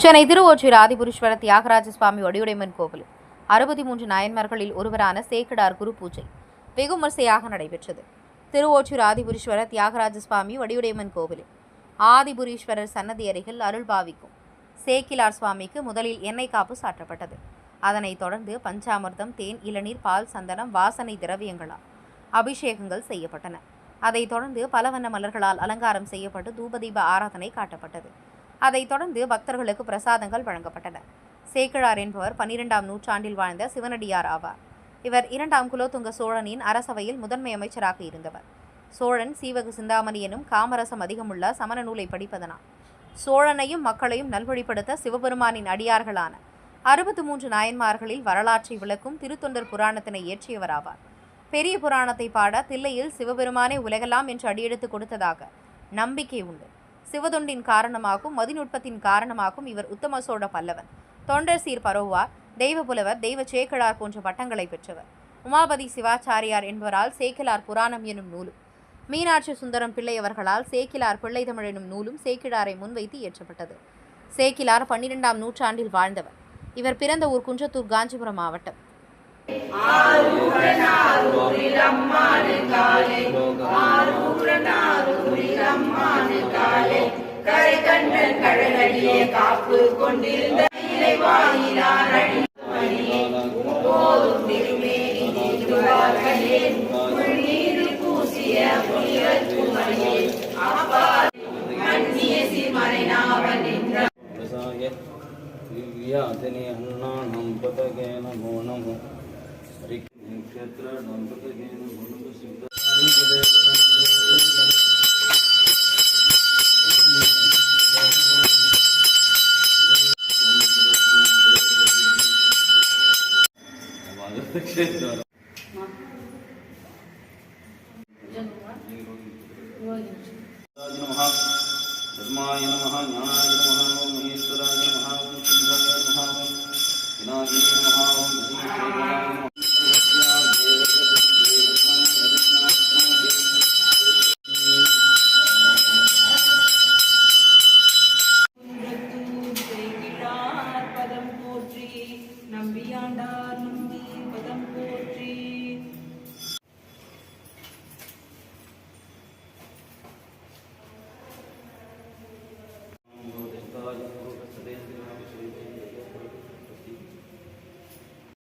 சென்னை திருவொற்றியூர் ஆதிபுரீஸ்வரர் தியாகராஜ சுவாமி வடிவுடைமன் கோவில் அறுபத்தி மூன்று நாயன்மார்களில் ஒருவரான சேக்கடார் குரு பூஜை வெகு விமர்சையாக நடைபெற்றது. திருவொற்றியூர் ஆதிபுரீஸ்வரர் தியாகராஜ சுவாமி வடிவுடைமன் கோவிலில் ஆதிபுரீஸ்வரர் சன்னதி அருகில் அருள் பாவிக்கும் சேக்கிலார் சுவாமிக்கு முதலில் எண்ணெய் காப்பு சாற்றப்பட்டது. அதனைத் தொடர்ந்து பஞ்சாமிர்தம் தேன் இளநீர் பால் சந்தனம் வாசனை திரவியங்களால் அபிஷேகங்கள் செய்யப்பட்டன. அதைத் தொடர்ந்து பலவண்ண மலர்களால் அலங்காரம் செய்யப்பட்டு தூபதீப ஆராதனை காட்டப்பட்டது. அதைத் தொடர்ந்து பக்தர்களுக்கு பிரசாதங்கள் வழங்கப்பட்டன. சேக்கிழார் என்பவர் பன்னிரெண்டாம் நூற்றாண்டில் வாழ்ந்த சிவனடியார் ஆவார். இவர் இரண்டாம் குலோத்துங்க சோழனின் அரசவையில் முதன்மை அமைச்சராக இருந்தவர். சோழன் சீவக சிந்தாமணி எனும் காமரசம் அதிகமுள்ள சமண நூலை படிப்பதனால் சோழனையும் மக்களையும் நல்வழிப்படுத்த சிவபெருமானின் அடியார்களான அறுபத்து மூன்று நாயன்மார்களில் வரலாற்றை விளக்கும் திருத்தொண்டர் புராணத்தினை இயற்றியவராவார் பெரிய புராணத்தை பாட தில்லையில் சிவபெருமானே உலகலாம் என்று அடியெடுத்து கொடுத்ததாக நம்பிக்கை உண்டு. சிவதொண்டின் காரணமாகவும் மதிநுட்பத்தின் காரணமாகவும் இவர் உத்தம சோழ பல்லவன். தொண்டர் சீர் பரோவார் தெய்வ புலவர் தெய்வ சேக்கலார் போன்ற பட்டங்களை பெற்றவர். உமாபதி சிவாச்சாரியார் என்பவரால் சேக்கிலார் புராணம் எனும் நூலும் மீனாட்சி சுந்தரம் பிள்ளை அவர்களால் சேக்கிலார் பிள்ளை தமிழ் எனும் நூலும் சேக்கிழாரை முன்வைத்து இயற்றப்பட்டது. சேக்கிலார் பன்னிரெண்டாம் நூற்றாண்டில் வாழ்ந்தவர். இவர் பிறந்த ஊர் குன்றத்தூர் காஞ்சிபுரம் மாவட்டம். கரை கண்டன் கடலடியே காப்பு கொண்டிருந்த இலை வாயிலார் அடிமணியே போதும் திருமேனி धर्माय नमः ज्ञानाय नमः ॐ महेश्वराय नमः ॐ चन्द्राय नमः ॐ विनाशिने नमः ॐ धनुष्ये नमः நம்பியாண்டார் நம்பி பதம் போற்றி